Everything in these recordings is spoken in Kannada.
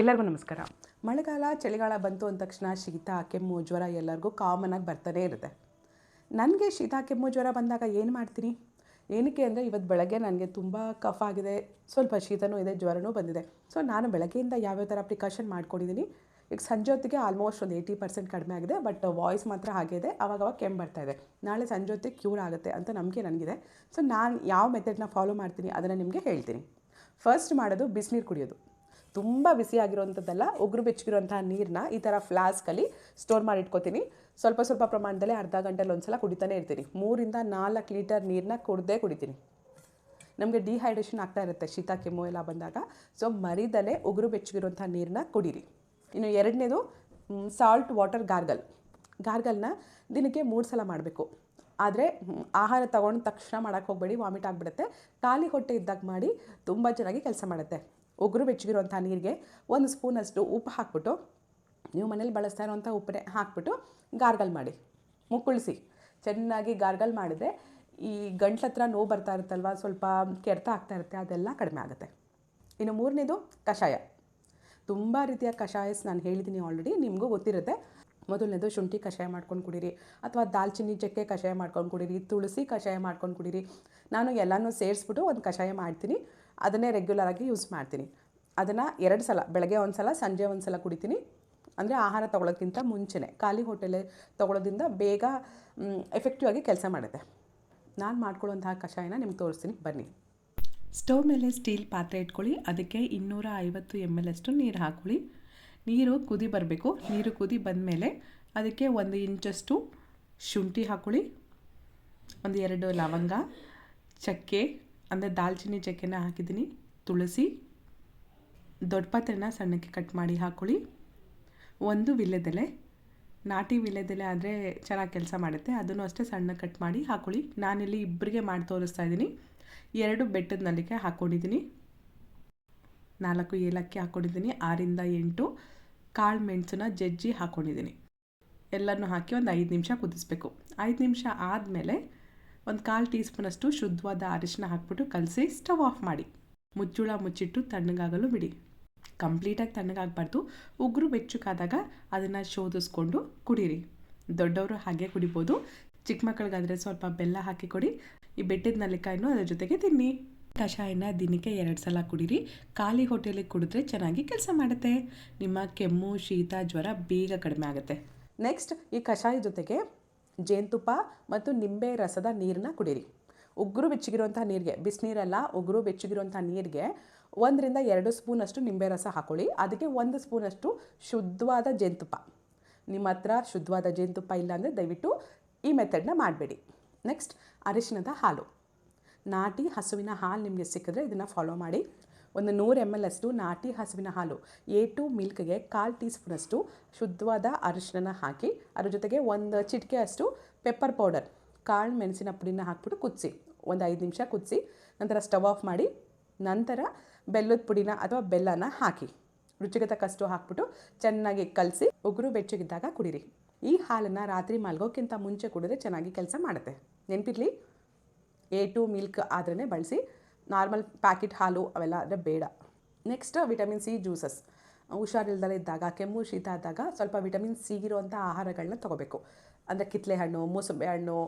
ಎಲ್ಲರಿಗೂ ನಮಸ್ಕಾರ. ಮಳೆಗಾಲ, ಚಳಿಗಾಲ ಬಂತು ಅಂದ ತಕ್ಷಣ ಶೀತ, ಕೆಮ್ಮು, ಜ್ವರ ಎಲ್ಲರಿಗೂ ಕಾಮನಾಗಿ ಬರ್ತಾನೆ ಇರುತ್ತೆ. ನನಗೆ ಶೀತ, ಕೆಮ್ಮು, ಜ್ವರ ಬಂದಾಗ ಏನು ಮಾಡ್ತೀನಿ? ಏನಕ್ಕೆ ಅಂದರೆ ಇವತ್ತು ಬೆಳಗ್ಗೆ ನನಗೆ ತುಂಬ ಕಫ್ ಆಗಿದೆ. ಸ್ವಲ್ಪ ಶೀತನೂ ಇದೆ, ಜ್ವರನೂ ಬಂದಿದೆ. ಸೊ ನಾನು ಬೆಳಗ್ಗೆಯಿಂದ ಯಾವ್ಯಾವ ಥರ ಪ್ರಿಕಾಷನ್ ಮಾಡ್ಕೊಂಡಿದ್ದೀನಿ ಈಗ ಸಂಜೆ ಹೊತ್ತಿಗೆ ಆಲ್ಮೋಸ್ಟ್ ಒಂದು ಏಯ್ಟಿ ಪರ್ಸೆಂಟ್ ಕಡಿಮೆ ಆಗಿದೆ ಬಟ್ ವಾಯ್ಸ್ ಮಾತ್ರ ಹಾಗೆ ಇದೆ. ಅವಾಗವಾಗ ಕೆಮ್ಮು ಬರ್ತಾ ಇದೆ. ನಾಳೆ ಸಂಜೆ ಹೊತ್ತಿಗೆ ಕ್ಯೂರ್ ಆಗುತ್ತೆ ಅಂತ ನಂಬಿಕೆ ನನಗಿದೆ. ಸೊ ನಾನು ಯಾವ ಮೆಥಡ್ನ ಫಾಲೋ ಮಾಡ್ತೀನಿ ಅದನ್ನು ನಿಮಗೆ ಹೇಳ್ತೀನಿ. ಫಸ್ಟ್ ಮಾಡೋದು ಬಿಸಿನೀರು ಕುಡಿಯೋದು. ತುಂಬ ಬಿಸಿಯಾಗಿರೋವಂಥದ್ದಲ್ಲ ಉಗುರು ಬೆಚ್ಚಗಿರುವಂತಹ ನೀರನ್ನ ಈ ಥರ ಫ್ಲಾಸ್ಕಲ್ಲಿ ಸ್ಟೋರ್ ಮಾಡಿ ಇಟ್ಕೋತೀನಿ. ಸ್ವಲ್ಪ ಸ್ವಲ್ಪ ಪ್ರಮಾಣದಲ್ಲಿ ಅರ್ಧ ಗಂಟೆಲಿ ಒಂದ್ಸಲ ಕುಡಿತಾನೆ ಇರ್ತೀನಿ. ಮೂರಿಂದ ನಾಲ್ಕು ಲೀಟರ್ ನೀರನ್ನ ಕುಡ್ದೇ ಕುಡಿತೀನಿ. ನಮಗೆ ಡಿಹೈಡ್ರೇಷನ್ ಆಗ್ತಾ ಇರುತ್ತೆ. ಶೀತ, ಕೆಮ್ಮು ಎಲ್ಲ ಬಂದಾಗ. ಸೊ ಮರಿದಲ್ಲೇ ಉಗುರು ಬೆಚ್ಚಗಿರುವಂಥ ನೀರನ್ನ ಕುಡೀರಿ. ಇನ್ನು ಎರಡನೇದು ಸಾಲ್ಟ್ ವಾಟರ್ ಗಾರ್ಗಲ್ ಗಾರ್ಗಲ್ನ ದಿನಕ್ಕೆ ಮೂರು ಸಲ ಮಾಡಬೇಕು. ಆದರೆ ಆಹಾರ ತಗೊಂಡ ತಕ್ಷಣ ಮಾಡೋಕ್ಕೆ ಹೋಗಬೇಡಿ ವಾಮಿಟ್ ಆಗಿಬಿಡುತ್ತೆ. ಖಾಲಿ ಹೊಟ್ಟೆ ಇದ್ದಾಗ ಮಾಡಿ ತುಂಬ ಚೆನ್ನಾಗಿ ಕೆಲಸ ಮಾಡುತ್ತೆ. ಉಗುರು ಬೆಚ್ಚಗಿರುವಂಥ ನೀರಿಗೆ ಒಂದು ಸ್ಪೂನಷ್ಟು ಉಪ್ಪು ಹಾಕ್ಬಿಟ್ಟು ನೀವು ಮನೇಲಿ ಬಳಸ್ತಾ ಇರುವಂಥ ಉಪ್ಪನ್ನೇ ಹಾಕ್ಬಿಟ್ಟು ಗಾರ್ಗಲ್ ಮಾಡಿ, ಮುಕ್ಕುಳಿಸಿ. ಚೆನ್ನಾಗಿ ಗಾರ್ಗಲ್ ಮಾಡಿದರೆ ಈ ಗಂಟ್ಲ ಹತ್ರ ನೋವು ಬರ್ತಾ ಇರುತ್ತಲ್ವ, ಸ್ವಲ್ಪ ಕೆರೆತ ಆಗ್ತಾ ಇರುತ್ತೆ, ಅದೆಲ್ಲ ಕಡಿಮೆ ಆಗುತ್ತೆ. ಇನ್ನು ಮೂರನೇದು ಕಷಾಯ. ತುಂಬ ರೀತಿಯ ಕಷಾಯಸ್ ನಾನು ಹೇಳಿದ್ದೀನಿ ಆಲ್ರೆಡಿ ನಿಮಗೂ ಗೊತ್ತಿರುತ್ತೆ. ಮೊದಲನೇದು ಶುಂಠಿ ಕಷಾಯ ಮಾಡ್ಕೊಂಡು ಕುಡೀರಿ, ಅಥವಾ ದಾಲ್ಚಿನ್ನಿ ಚಕ್ಕೆ ಕಷಾಯ ಮಾಡ್ಕೊಂಡು ಕುಡೀರಿ, ತುಳಸಿ ಕಷಾಯ ಮಾಡ್ಕೊಂಡು ಕುಡೀರಿ. ನಾನು ಎಲ್ಲನೂ ಸೇರಿಸ್ಬಿಟ್ಟು ಒಂದು ಕಷಾಯ ಮಾಡ್ತೀನಿ. ಅದನ್ನೇ ರೆಗ್ಯುಲರಾಗಿ ಯೂಸ್ ಮಾಡ್ತೀನಿ. ಅದನ್ನು ಎರಡು ಸಲ, ಬೆಳಗ್ಗೆ ಒಂದು ಸಲ, ಸಂಜೆ ಒಂದು ಸಲ ಕುಡಿತೀನಿ. ಅಂದರೆ ಆಹಾರ ತೊಗೊಳೋಕ್ಕಿಂತ ಮುಂಚೆನೇ. ಖಾಲಿ ಹೋಟೆಲೇ ತೊಗೊಳೋದ್ರಿಂದ ಬೇಗ ಎಫೆಕ್ಟಿವ್ ಆಗಿ ಕೆಲಸ ಮಾಡುತ್ತೆ. ನಾನು ಮಾಡ್ಕೊಳ್ಳುವಂತಹ ಕಷಾಯನ ನಿಮ್ಗೆ ತೋರಿಸ್ತೀನಿ. ಬನ್ನಿ. ಸ್ಟವ್ ಮೇಲೆ ಸ್ಟೀಲ್ ಪಾತ್ರೆ ಇಟ್ಕೊಳ್ಳಿ. ಅದಕ್ಕೆ ಇನ್ನೂರ ಐವತ್ತು ಎಂ ಎಲ್ ಅಷ್ಟು ನೀರು ಹಾಕೊಳ್ಳಿ. ನೀರು ಕುದಿ ಬರಬೇಕು. ನೀರು ಕುದಿ ಬಂದಮೇಲೆ ಅದಕ್ಕೆ ಒಂದು ಇಂಚಷ್ಟು ಶುಂಠಿ ಹಾಕೊಳ್ಳಿ. ಒಂದು ಎರಡು ಲವಂಗ, ಚಕ್ಕೆ ಅಂದರೆ ದಾಲ್ಚಿನ್ನಿ ಚಕ್ಕೆನ ಹಾಕಿದ್ದೀನಿ. ತುಳಸಿ, ದೊಡ್ಡ ಪಾತ್ರೆನ ಸಣ್ಣಕ್ಕೆ ಕಟ್ ಮಾಡಿ ಹಾಕ್ಕೊಳ್ಳಿ ಒಂದು ವಿಲ್ಲೆದೆಲೆ. ನಾಟಿ ವಿಲ್ಲೆದೆಲೆ ಆದರೆ ಚೆನ್ನಾಗಿ ಕೆಲಸ ಮಾಡುತ್ತೆ. ಅದನ್ನು ಅಷ್ಟೇ ಸಣ್ಣ ಕಟ್ ಮಾಡಿ ಹಾಕ್ಕೊಳ್ಳಿ ನಾನಿಲ್ಲಿ ಇಬ್ಬರಿಗೆ ಮಾಡಿ ತೋರಿಸ್ತಾ ಇದ್ದೀನಿ. ಎರಡು ಬೆಟ್ಟದ ನಲ್ಲಿಗೆ ಹಾಕ್ಕೊಂಡಿದ್ದೀನಿ ನಾಲ್ಕು ಏಲಕ್ಕಿ ಹಾಕ್ಕೊಂಡಿದ್ದೀನಿ ಆರಿಂದ ಎಂಟು. ಕಾಳು ಮೆಣಸನ್ನ ಜಜ್ಜಿ ಹಾಕ್ಕೊಂಡಿದ್ದೀನಿ ಎಲ್ಲನೂ ಹಾಕಿ ಒಂದು ಐದು ನಿಮಿಷ ಕುದಿಸ್ಬೇಕು. ಐದು ನಿಮಿಷ ಆದಮೇಲೆ ಒಂದು ಕಾಲು ಟೀ ಸ್ಪೂನಷ್ಟು ಶುದ್ಧವಾದ ಅರಿಶಿನ ಹಾಕ್ಬಿಟ್ಟು ಕಲಸಿ ಸ್ಟವ್ ಆಫ್ ಮಾಡಿ. ಮುಚ್ಚುಳ ಮುಚ್ಚಿಟ್ಟು ತಣ್ಣಗಾಗಲು ಬಿಡಿ. ಕಂಪ್ಲೀಟಾಗಿ ತಣ್ಣಗಾಗಬಾರ್ದು. ಉಗುರು ಬೆಚ್ಚಗಾದಾಗ ಅದನ್ನು ಶೋಧಿಸ್ಕೊಂಡು ಕುಡೀರಿ. ದೊಡ್ಡವರು ಹಾಗೆ ಕುಡಿಬೋದು. ಚಿಕ್ಕ ಮಕ್ಕಳಿಗಾದರೆ ಸ್ವಲ್ಪ ಬೆಲ್ಲ ಹಾಕಿ ಕೊಡಿ. ಈ ಬೆಟ್ಟದ ನಲ್ಲಿಕಾಯನ್ನು ಅದ್ರ ಜೊತೆಗೆ ತಿನ್ನಿ. ಕಷಾಯನ ದಿನಕ್ಕೆ ಎರಡು ಸಲ ಕುಡೀರಿ. ಖಾಲಿ ಹೋಟೆಲಿಗೆ ಕುಡಿದ್ರೆ ಚೆನ್ನಾಗಿ ಕೆಲಸ ಮಾಡುತ್ತೆ. ನಿಮ್ಮ ಕೆಮ್ಮು, ಶೀತ, ಜ್ವರ ಬೇಗ ಕಡಿಮೆ ಆಗುತ್ತೆ. ನೆಕ್ಸ್ಟ್ ಈ ಕಷಾಯ ಜೊತೆಗೆ ಜೇನುತುಪ್ಪ ಮತ್ತು ನಿಂಬೆ ರಸದ ನೀರನ್ನ ಕುಡೀರಿ. ಉಗುರು ಬೆಚ್ಚಗಿರುವಂಥ ನೀರಿಗೆ, ಬಿಸಿನೀರಲ್ಲ, ಉಗುರು ಬೆಚ್ಚಗಿರುವಂಥ ನೀರಿಗೆ ಒಂದರಿಂದ ಎರಡು ಸ್ಪೂನಷ್ಟು ನಿಂಬೆ ರಸ ಹಾಕೊಳ್ಳಿ. ಅದಕ್ಕೆ ಒಂದು ಸ್ಪೂನಷ್ಟು ಶುದ್ಧವಾದ ಜೇನುತುಪ್ಪ. ನಿಮ್ಮ ಹತ್ರ ಶುದ್ಧವಾದ ಜೇನುತುಪ್ಪ ಇಲ್ಲ ಅಂದರೆ ದಯವಿಟ್ಟು ಈ ಮೆಥಡ್ನ ಮಾಡಬೇಡಿ. ನೆಕ್ಸ್ಟ್ ಅರಿಶಿನದ ಹಾಲು. ನಾಟಿ ಹಸುವಿನ ಹಾಲು ನಿಮಗೆ ಸಿಕ್ಕಿದ್ರೆ ಇದನ್ನು ಫಾಲೋ ಮಾಡಿ. ಒಂದು ನೂರು ಎಂ ಎಲ್ ಅಷ್ಟು ನಾಟಿ ಹಸುವಿನ ಹಾಲು ಎ ಟು ಮಿಲ್ಕ್ಗೆ ಕಾಲು ಟೀ ಸ್ಪೂನಷ್ಟು ಶುದ್ಧವಾದ ಅರಿಶಿನ ಹಾಕಿ, ಅದ್ರ ಜೊತೆಗೆ ಒಂದು ಚಿಟಿಕೆ ಅಷ್ಟು ಪೆಪ್ಪರ್ ಪೌಡರ್, ಕಾಳು ಮೆಣಸಿನ ಪುಡಿನ ಹಾಕ್ಬಿಟ್ಟು ಕುದಿಸಿ, ಒಂದು ಐದು ನಿಮಿಷ ಕುದಿಸಿ, ನಂತರ ಸ್ಟವ್ ಆಫ್ ಮಾಡಿ, ನಂತರ ಬೆಲ್ಲದ ಪುಡಿನ ಅಥವಾ ಬೆಲ್ಲನ ಹಾಕಿ, ರುಚಿಗೆ ತಕ್ಕಷ್ಟು ಹಾಕ್ಬಿಟ್ಟು ಚೆನ್ನಾಗಿ ಕಲಸಿ, ಉಗುರು ಬೆಚ್ಚಗಿದ್ದಾಗ ಕುಡೀರಿ. ಈ ಹಾಲನ್ನು ರಾತ್ರಿ ಮಲ್ಗೋಕ್ಕಿಂತ ಮುಂಚೆ ಕುಡಿದ್ರೆ ಚೆನ್ನಾಗಿ ಕೆಲಸ ಮಾಡುತ್ತೆ. ನೆನಪಿರಲಿ? ಎ ಟು ಮಿಲ್ಕ್ ಆದ್ರೇ ಬಳಸಿ ನಾರ್ಮಲ್ ಪ್ಯಾಕೆಟ್ ಹಾಲು ಅವೆಲ್ಲ ಆದರೆ ಬೇಡ. ನೆಕ್ಸ್ಟ್ ವಿಟಮಿನ್ ಸಿ ಜ್ಯೂಸಸ್ ಹುಷಾರಿಲ್ದಲೇ ಇದ್ದಾಗ, ಕೆಮ್ಮು ಶೀತ ಆದಾಗ ಸ್ವಲ್ಪ ವಿಟಮಿನ್ ಸಿ ಇರುವಂಥ ಆಹಾರಗಳನ್ನ ತೊಗೋಬೇಕು. ಅಂದರೆ ಕಿತ್ತಲೆ ಹಣ್ಣು ಮೂಸಂಬೆ ಹಣ್ಣು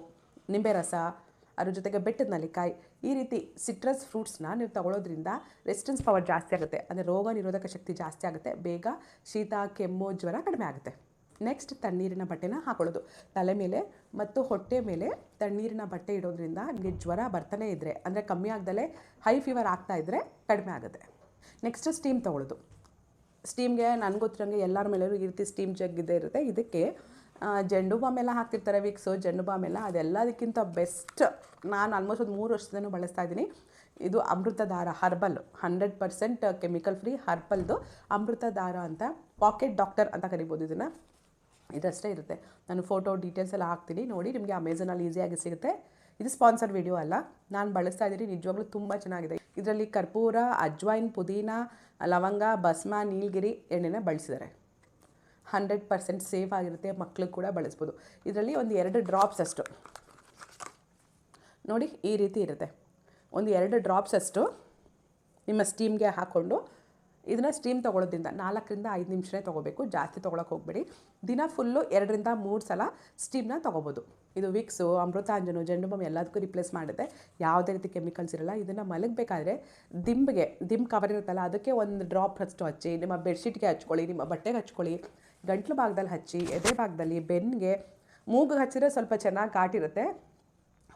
ನಿಂಬೆ ರಸ ಅದ್ರ ಜೊತೆಗೆ ಬೆಟ್ಟದ ನಲ್ಲಿಕಾಯಿ. ಈ ರೀತಿ ಸಿಟ್ರಸ್ ಫ್ರೂಟ್ಸ್ನ ನೀವು ತಗೊಳ್ಳೋದ್ರಿಂದ ರೆಸಿಸ್ಟೆನ್ಸ್ ಪವರ್ ಜಾಸ್ತಿ ಆಗುತ್ತೆ. ಅಂದರೆ ರೋಗ ನಿರೋಧಕ ಶಕ್ತಿ ಜಾಸ್ತಿ ಆಗುತ್ತೆ. ಬೇಗ ಶೀತ, ಕೆಮ್ಮು, ಜ್ವರ ಕಡಿಮೆ ಆಗುತ್ತೆ. ನೆಕ್ಸ್ಟ್ ತಣ್ಣೀರಿನ ಬಟ್ಟೆನ ಹಾಕೊಳ್ಳೋದು. ತಲೆ ಮೇಲೆ ಮತ್ತು ಹೊಟ್ಟೆ ಮೇಲೆ ತಣ್ಣೀರಿನ ಬಟ್ಟೆ ಇಡೋದ್ರಿಂದ ನಿಮಗೆ ಜ್ವರ ಬರ್ತಾನೆ ಇದ್ದರೆ ಅಂದರೆ ಕಮ್ಮಿ ಆಗ್ದಲೇ ಹೈ ಫೀವರ್ ಆಗ್ತಾ ಇದ್ದರೆ ಕಡಿಮೆ ಆಗುತ್ತೆ. ನೆಕ್ಸ್ಟ್ ಸ್ಟೀಮ್ ತೊಗೊಳ್ಳೋದು. ಸ್ಟೀಮ್ಗೆ ನನಗೆ ಗೊತ್ತಿರೋಂಗೆ ಎಲ್ಲರ ಮೇಲೂ ಈ ರೀತಿ ಸ್ಟೀಮ್ ಜಗ್ ಇದೆ ಇರುತ್ತೆ. ಇದಕ್ಕೆ ಜಂಡು ಬಾಮ್ ಎಲ್ಲ ಹಾಕ್ತಿರ್ತಾರೆ ವಿಕ್ಸು ಜಂಡು ಬಾಮ್ ಎಲ್ಲ, ಅದೆಲ್ಲದಕ್ಕಿಂತ ಬೆಸ್ಟ್ ನಾನು ಆಲ್ಮೋಸ್ಟ್ ಒಂದು ಮೂರು ವರ್ಷದಿಂದ ಬಳಸ್ತಾ ಇದ್ದೀನಿ. ಇದು ಅಮೃತ ದಾರ herbal hundred percent chemical free ಹರ್ಬಲ್ದು ಅಮೃತ ದಾರ ಅಂತ ಪಾಕೆಟ್ ಡಾಕ್ಟರ್ ಅಂತ ಕರಿಬೋದು ಇದನ್ನು. ಇದಷ್ಟೇ ಇರುತ್ತೆ. ನಾನು ಫೋಟೋ ಡೀಟೇಲ್ಸ್ ಎಲ್ಲ ಹಾಕ್ತೀನಿ. ನೋಡಿ, ನಿಮಗೆ ಅಮೆಝನಲ್ಲಿ ಈಸಿಯಾಗಿ ಸಿಗುತ್ತೆ. ಇದು ಸ್ಪಾನ್ಸರ್ಡ್ ವಿಡಿಯೋ ಅಲ್ಲ. ನಾನು ಬಳಸ್ತಾ ಇದ್ದೀನಿ. ನಿಜವಾಗ್ಲೂ ತುಂಬ ಚೆನ್ನಾಗಿದೆ. ಇದರಲ್ಲಿ ಕರ್ಪೂರ ಅಜ್ವೈನ್ ಪುದೀನ ಲವಂಗ ಭಸ್ಮ ನೀಲಗಿರಿ ಎಣ್ಣೆನ ಬಳಸಿದ್ದಾರೆ. ಹಂಡ್ರೆಡ್ ಪರ್ಸೆಂಟ್ ಸೇಫ್ ಆಗಿರುತ್ತೆ. ಮಕ್ಳಿಗೆ ಕೂಡ ಬಳಸ್ಬೋದು. ಇದರಲ್ಲಿ ಒಂದು ಎರಡು ಡ್ರಾಪ್ಸ್ ಅಷ್ಟು. ನೋಡಿ, ಈ ರೀತಿ ಇರುತ್ತೆ. ಒಂದು ಎರಡು ಡ್ರಾಪ್ಸ್ ಅಷ್ಟು ನಿಮ್ಮ ಸ್ಟೀಮ್ಗೆ ಹಾಕ್ಕೊಂಡು ಇದನ್ನು ಸ್ಟೀಮ್ ತೊಗೊಳೋದ್ರಿಂದ ನಾಲ್ಕರಿಂದ ಐದು ನಿಮಿಷನೇ ತೊಗೋಬೇಕು. ಜಾಸ್ತಿ ತೊಗೊಳಕ್ಕೆ ಹೋಗಬೇಡಿ. ದಿನ ಫುಲ್ಲು ಎರಡರಿಂದ ಮೂರು ಸಲ ಸ್ಟೀಮ್ನ ತೊಗೋಬೋದು. ಇದು ವಿಕ್ಸು ಅಮೃತಾಂಜನು ಜಂಡುಬಮ್ ಎಲ್ಲದಕ್ಕೂ ರಿಪ್ಲೇಸ್ ಮಾಡುತ್ತೆ ಯಾವುದೇ ರೀತಿ ಕೆಮಿಕಲ್ಸ್ ಇರಲ್ಲ, ಇದನ್ನು ಮಲಗಬೇಕಾದ್ರೆ ದಿಂಬಿಗೆ, ದಿಂಬ್ ಕವರ್ ಇರುತ್ತಲ್ಲ, ಅದಕ್ಕೆ ಒಂದು ಡ್ರಾಪ್ ಅಷ್ಟು ಹಚ್ಚಿ, ನಿಮ್ಮ ಬೆಡ್ಶೀಟ್ಗೆ ಹಚ್ಕೊಳ್ಳಿ, ನಿಮ್ಮ ಬಟ್ಟೆಗೆ ಹಚ್ಕೊಳ್ಳಿ, ಗಂಟ್ಲು ಭಾಗದಲ್ಲಿ ಹಚ್ಚಿ, ಎದೆ ಭಾಗದಲ್ಲಿ ಬೆನ್ನಿಗೆ ಮೂಗಿಗೆ ಹಚ್ಚಿದ್ರೆ ಸ್ವಲ್ಪ ಚೆನ್ನಾಗಿ ಕಾಟಿರುತ್ತೆ.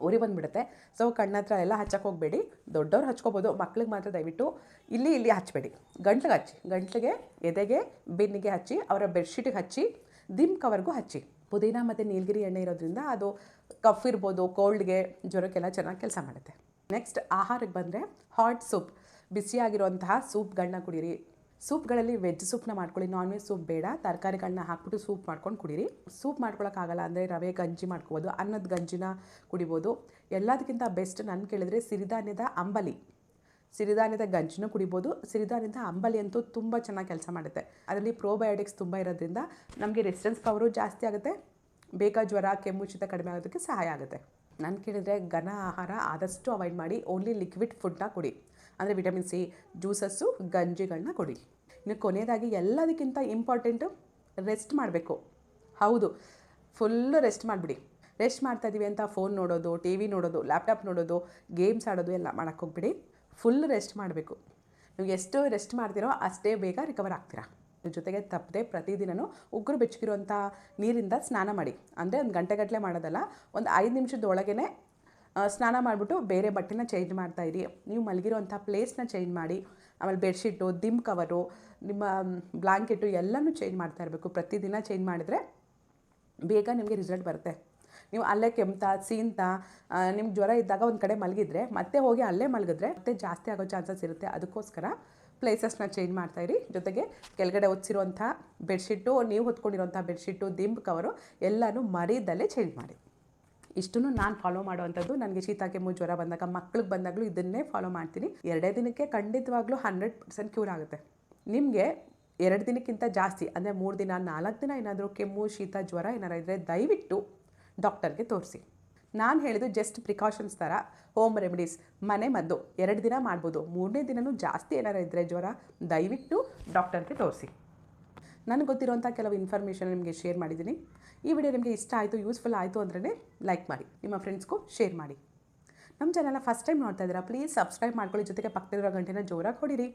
ಉರಿ ಬಂದುಬಿಡುತ್ತೆ. ಸೊ ಕಣ್ಣ ಹತ್ರ ಎಲ್ಲ ಹಚ್ಚಕ್ಕೆ ಹೋಗಬೇಡಿ. ದೊಡ್ಡವ್ರು ಹಚ್ಕೋಬೋದು. ಮಕ್ಳಿಗೆ ಮಾತ್ರ ದಯವಿಟ್ಟು ಇಲ್ಲಿ ಇಲ್ಲಿ ಹಚ್ಚಬೇಡಿ ಗಂಟ್ಲಿಗೆ ಹಚ್ಚಿ. ಗಂಟ್ಲಿಗೆ, ಎದೆಗೆ, ಬೆನ್ನಿಗೆ ಹಚ್ಚಿ, ಅವರ ಬೆಡ್ಶೀಟಿಗೆ ಹಚ್ಚಿ, ದಿಮ್ ಕವರ್ಗೂ ಹಚ್ಚಿ. ಪುದೀನ ಮತ್ತು ನೀಲಗಿರಿ ಎಣ್ಣೆ ಇರೋದ್ರಿಂದ ಅದು ಕಫ್ ಇರ್ಬೋದು, ಕೋಲ್ಡ್ಗೆ, ಜ್ವರಕ್ಕೆಲ್ಲ ಚೆನ್ನಾಗಿ ಕೆಲಸ ಮಾಡುತ್ತೆ. ನೆಕ್ಸ್ಟ್ ಆಹಾರಕ್ಕೆ ಬಂದರೆ ಹಾಟ್ ಸೂಪ್ ಬಿಸಿಯಾಗಿರುವಂತಹ ಸೂಪ್ಗಳನ್ನ ಕುಡೀರಿ. ಸೂಪ್ಗಳಲ್ಲಿ ವೆಜ್ ಸೂಪ್ನ ಮಾಡ್ಕೊಳ್ಳಿ ನಾನ್ ವೆಜ್ ಸೂಪ್ ಬೇಡ. ತರಕಾರಿಗಳನ್ನ ಹಾಕ್ಬಿಟ್ಟು ಸೂಪ್ ಮಾಡ್ಕೊಂಡು ಕುಡೀರಿ. ಸೂಪ್ ಮಾಡ್ಕೊಳಕ್ಕಾಗಲ್ಲ ಅಂದರೆ ರವೆ, ಗಂಜಿ ಮಾಡ್ಕೋಬೋದು, ಅನ್ನದ ಗಂಜಿನ ಕುಡಿಬೋದು. ಎಲ್ಲದಕ್ಕಿಂತ ಬೆಸ್ಟ್ ನನ್ನ ಕೇಳಿದರೆ ಸಿರಿಧಾನ್ಯದ ಅಂಬಲಿ. ಸಿರಿಧಾನ್ಯದ ಗಂಜಿನೂ ಕುಡಿಬೋದು. ಸಿರಿಧಾನ್ಯದ ಅಂಬಲಿ ಅಂತೂ ತುಂಬ ಚೆನ್ನಾಗಿ ಕೆಲಸ ಮಾಡುತ್ತೆ. ಅದರಲ್ಲಿ ಪ್ರೋಬಯೋಟಿಕ್ಸ್ ತುಂಬ ಇರೋದ್ರಿಂದ ನಮಗೆ ರೆಸಿಸ್ಟೆನ್ಸ್ ಪವರು ಜಾಸ್ತಿ ಆಗುತ್ತೆ. ಬೇಗ ಜ್ವರ, ಕೆಮ್ಮು, ಶೀತ ಕಡಿಮೆ ಆಗೋದಕ್ಕೆ ಸಹಾಯ ಆಗುತ್ತೆ. ನಾನು ಕೇಳಿದರೆ ಘನ ಆಹಾರ ಆದಷ್ಟು ಅವಾಯ್ಡ್ ಮಾಡಿ ಓನ್ಲಿ ಲಿಕ್ವಿಡ್ ಫುಡ್ನ ಕೊಡಿ. ಅಂದರೆ ವಿಟಮಿನ್ ಸಿ ಜ್ಯೂಸಸ್ಸು ಗಂಜಿಗಳನ್ನ ಕೊಡಿ. ಇನ್ನು ಕೊನೆಯದಾಗಿ ಎಲ್ಲದಕ್ಕಿಂತ ಇಂಪಾರ್ಟೆಂಟು ರೆಸ್ಟ್ ಮಾಡಬೇಕು. ಹೌದು ಫುಲ್ಲು ರೆಸ್ಟ್ ಮಾಡಿಬಿಡಿ. ರೆಸ್ಟ್ ಮಾಡ್ತಾ ಇದ್ದೀವಿ ಅಂತ ಫೋನ್ ನೋಡೋದು ಟಿ ವಿ ನೋಡೋದು ಲ್ಯಾಪ್ಟಾಪ್ ನೋಡೋದು ಗೇಮ್ಸ್ ಆಡೋದು ಎಲ್ಲ ಮಾಡೋಕ್ಕೆ ಹೋಗ್ಬಿಡಿ. ಫುಲ್ ರೆಸ್ಟ್ ಮಾಡಬೇಕು. ನೀವು ಎಷ್ಟು ರೆಸ್ಟ್ ಮಾಡ್ತೀರೋ ಅಷ್ಟೇ ಬೇಗ ರಿಕವರ್ ಆಗ್ತೀರಾ. ಜೊತೆಗೆ ತಪ್ಪದೆ ಪ್ರತಿದಿನವೂ ಉಗುರು ಬೆಚ್ಚಗಿರುವಂಥ ನೀರಿಂದ ಸ್ನಾನ ಮಾಡಿ. ಅಂದರೆ ಒಂದು ಗಂಟೆಗಟ್ಟಲೆ ಮಾಡೋದಲ್ಲ, ಒಂದು ಐದು ನಿಮಿಷದೊಳಗೇ ಸ್ನಾನ ಮಾಡಿಬಿಟ್ಟು ಬೇರೆ ಬಟ್ಟೆನ ಚೇಂಜ್ ಮಾಡ್ತಾಯಿರಿ ನೀವು ಮಲಗಿರೋಂಥ ಪ್ಲೇಸ್ನ ಚೇಂಜ್ ಮಾಡಿ. ಆಮೇಲೆ ಬೆಡ್ಶೀಟು ದಿಮ್ ಕವರು, ನಿಮ್ಮ ಬ್ಲಾಂಕೆಟು ಎಲ್ಲನೂ ಚೇಂಜ್ ಮಾಡ್ತಾ ಇರಬೇಕು. ಪ್ರತಿದಿನ ಚೇಂಜ್ ಮಾಡಿದರೆ ಬೇಗ ನಿಮಗೆ ರಿಸಲ್ಟ್ ಬರುತ್ತೆ. ನೀವು ಅಲ್ಲೇ ಕೆಮ್ತಾ ಸೀನ್ತಾ ನಿಮ್ಗೆ ಜ್ವರ ಇದ್ದಾಗ ಒಂದು ಕಡೆ ಮಲಗಿದ್ರೆ, ಮತ್ತೆ ಹೋಗಿ ಅಲ್ಲೇ ಮಲಗಿದ್ರೆ ಮತ್ತೆ ಜಾಸ್ತಿ ಆಗೋ ಚಾನ್ಸಸ್ ಇರುತ್ತೆ. ಅದಕ್ಕೋಸ್ಕರ ಪ್ಲೇಸಸ್ನ ಚೇಂಜ್ ಮಾಡ್ತಾ ಇರಿ. ಜೊತೆಗೆ ಕೆಳಗಡೆ ಹೊಚ್ಚಿರುವಂಥ ಬೆಡ್ಶೀಟು, ನೀವು ಹೊತ್ಕೊಂಡಿರೋಂಥ ಬೆಡ್ಶೀಟು, ದಿಂಬ್ ಕವರು ಎಲ್ಲನೂ ಮರಿದಲ್ಲೇ ಚೇಂಜ್ ಮಾಡಿ. ಇಷ್ಟನ್ನು ನಾನು ಫಾಲೋ ಮಾಡುವಂಥದ್ದು. ನನಗೆ ಶೀತ ಕೆಮ್ಮು ಜ್ವರ ಬಂದಾಗ, ಮಕ್ಳಿಗೆ ಬಂದಾಗಲೂ ಇದನ್ನೇ ಫಾಲೋ ಮಾಡ್ತೀನಿ. ಎರಡೇ ದಿನಕ್ಕೆ ಖಂಡಿತವಾಗ್ಲೂ ಹಂಡ್ರೆಡ್ ಪರ್ಸೆಂಟ್ ಕ್ಯೂರ್ ಆಗುತ್ತೆ. ನಿಮಗೆ ಎರಡು ದಿನಕ್ಕಿಂತ ಜಾಸ್ತಿ, ಅಂದರೆ ಮೂರು ದಿನ, ನಾಲ್ಕು ದಿನ ಏನಾದರೂ ಕೆಮ್ಮು, ಶೀತ, ಜ್ವರ ಏನಾರು ಇದ್ದರೆ ದಯವಿಟ್ಟು ಡಾಕ್ಟರ್ಗೆ ತೋರಿಸಿ. ನಾನು ಹೇಳಿದ್ದು ಜಸ್ಟ್ ಪ್ರಿಕಾಷನ್ಸ್ ಥರ ಹೋಮ್ ರೆಮಿಡೀಸ್ ಮನೆ ಮದ್ದು. ಎರಡು ದಿನ ಮಾಡ್ಬೋದು. ಮೂರನೇ ದಿನವೂ ಜಾಸ್ತಿ ಏನಾರು ಇದ್ದರೆ ಜ್ವರ, ದಯವಿಟ್ಟು ಡಾಕ್ಟರ್ಗೆ ತೋರಿಸಿ. ನನಗೆ ಗೊತ್ತಿರುವಂಥ ಕೆಲವು ಇನ್ಫಾರ್ಮೇಷನ್ ನಿಮಗೆ ಶೇರ್ ಮಾಡಿದ್ದೀನಿ. ಈ ವಿಡಿಯೋ ನಿಮಗೆ ಇಷ್ಟ ಆಯಿತು ಯೂಸ್ಫುಲ್ ಆಯಿತು ಅಂದ್ರೆ ಲೈಕ್ ಮಾಡಿ, ನಿಮ್ಮ ಫ್ರೆಂಡ್ಸ್ಗೂ ಶೇರ್ ಮಾಡಿ. ನಮ್ಮ ಚಾನಲ್ನ ಫಸ್ಟ್ ಟೈಮ್ ನೋಡ್ತಾ ಇದ್ದೀರಾ ಪ್ಲೀಸ್ ಸಬ್ಸ್ಕ್ರೈಬ್ ಮಾಡ್ಕೊಳ್ಳಿ, ಜೊತೆಗೆ ಪಕ್ಕದಿರೋ ಗಂಟೆನ ಜೋರಾಗಿ ಹೊಡಿರಿ.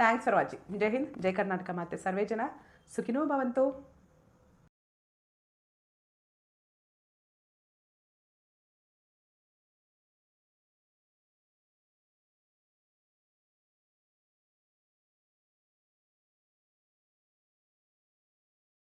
ಥ್ಯಾಂಕ್ಸ್ ಫಾರ್ ವಾಚಿಂಗ್ ಜೈ ಹಿಂದ್, ಜೈ ಕರ್ನಾಟಕ ಮಾತೆ. ಸರ್ವೇ ಜನ ಸುಖಿನೋ ಭವಂತು.